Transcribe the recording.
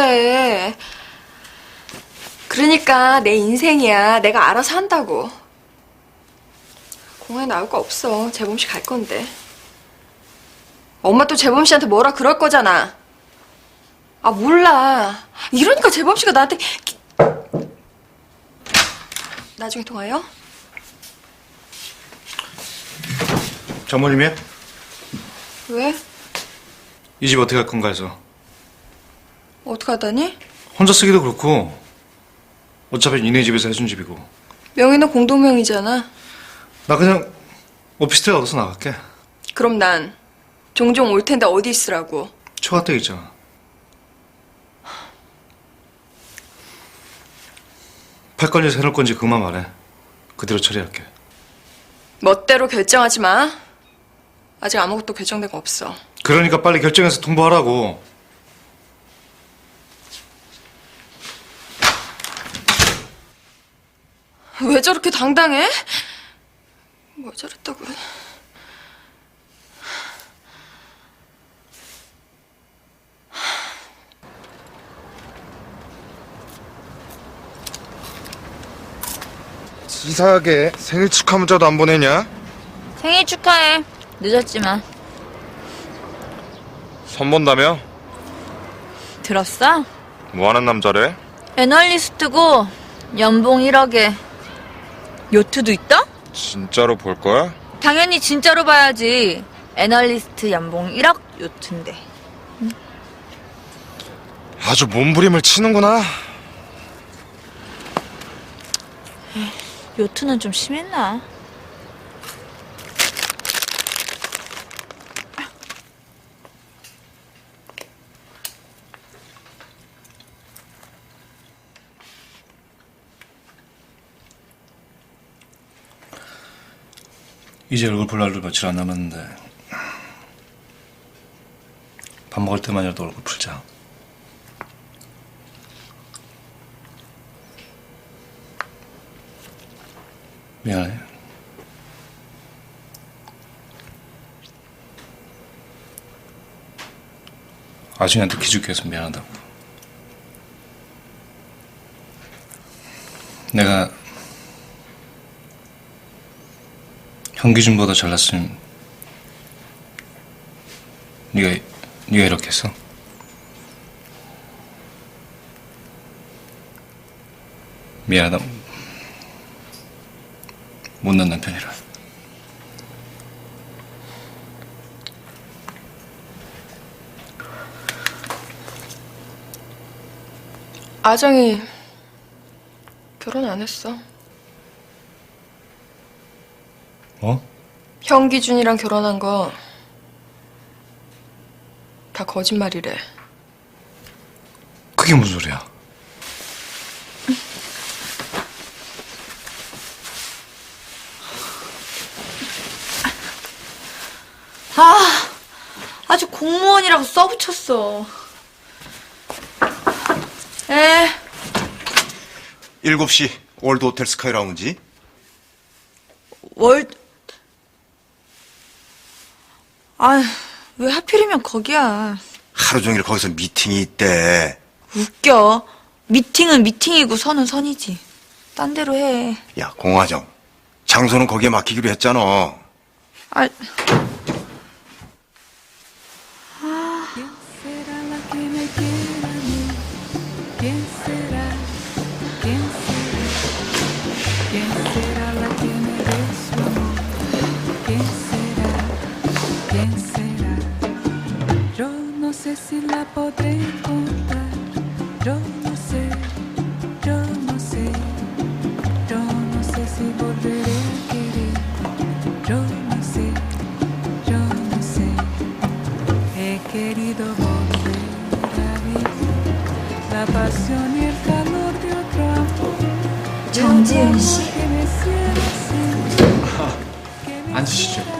그래. 그러니까 내 인생이야. 내가 알아서 한다고. 공항에 나올 거 없어. 재범 씨 갈 건데. 엄마 또 재범 씨한테 뭐라 그럴 거잖아. 아, 몰라. 이러니까 재범 씨가 나한테. 기- 나중에 통화요? 장모님이야? 왜? 이 집 어떻게 할 건가 해서 어떡하다니? 혼자 쓰기도 그렇고 어차피 니네 집에서 해준 집이고 명의는 공동명의잖아. 나 그냥 오피스텔 얻어서 나갈게 그럼 난 종종 올 텐데 어디 있으라고. 처가댁 있잖아 팔 건지 세놓을 건지 그만 말해 그대로 처리할게 멋대로 결정하지 마. 아직 아무것도 결정된 거 없어. 그러니까 빨리 결정해서 통보하라고 왜 저렇게 당당해? 뭐 저랬다고. 치사하게 생일 축하 문자도 안 보내냐? 생일 축하해. 늦었지만. 선 본다며? 들었어? 뭐 하는 남자래? 애널리스트고 연봉 1억에 요트도 있다? 진짜로 볼 거야? 당연히 진짜로 봐야지. 애널리스트 연봉 1억 요트인데. 아주 몸부림을 치는구나. 요트는 좀 심했나? 이제 얼굴 볼 날도 며칠 안 남았는데 밥 먹을 때만이라도 얼굴 풀자. 미안해. 아준이한테 기죽게 해서 미안하다고. 내가 현기준보다 잘났으면 네가 네가 이렇게 했어? 미안하다 못난 남편이라 아정이 결혼 안 했어. 어? 현기준이랑 결혼한 거 다 거짓말이래. 그게 무슨 소리야? 아, 아주 공무원이라고 써붙였어. 에, 7시 월드 호텔 스카이 라운지 월. 아, 왜 하필이면 거기야. 하루 종일 거기서 미팅이 있대. 웃겨. 미팅은 미팅이고 선은 선이지. 딴 데로 해. 야, 공화정. 장소는 거기에 맡기기로 했잖아. 아, ¿Quién será la que me quiera a mí? ¿Quién será? Sé si la podré encontrar. Yo no sé, yo no sé. Yo no sé si volveré a querer. Yo no sé, yo no sé. He querido volver a vivir la pasión y el calor de otro amor. De otro 정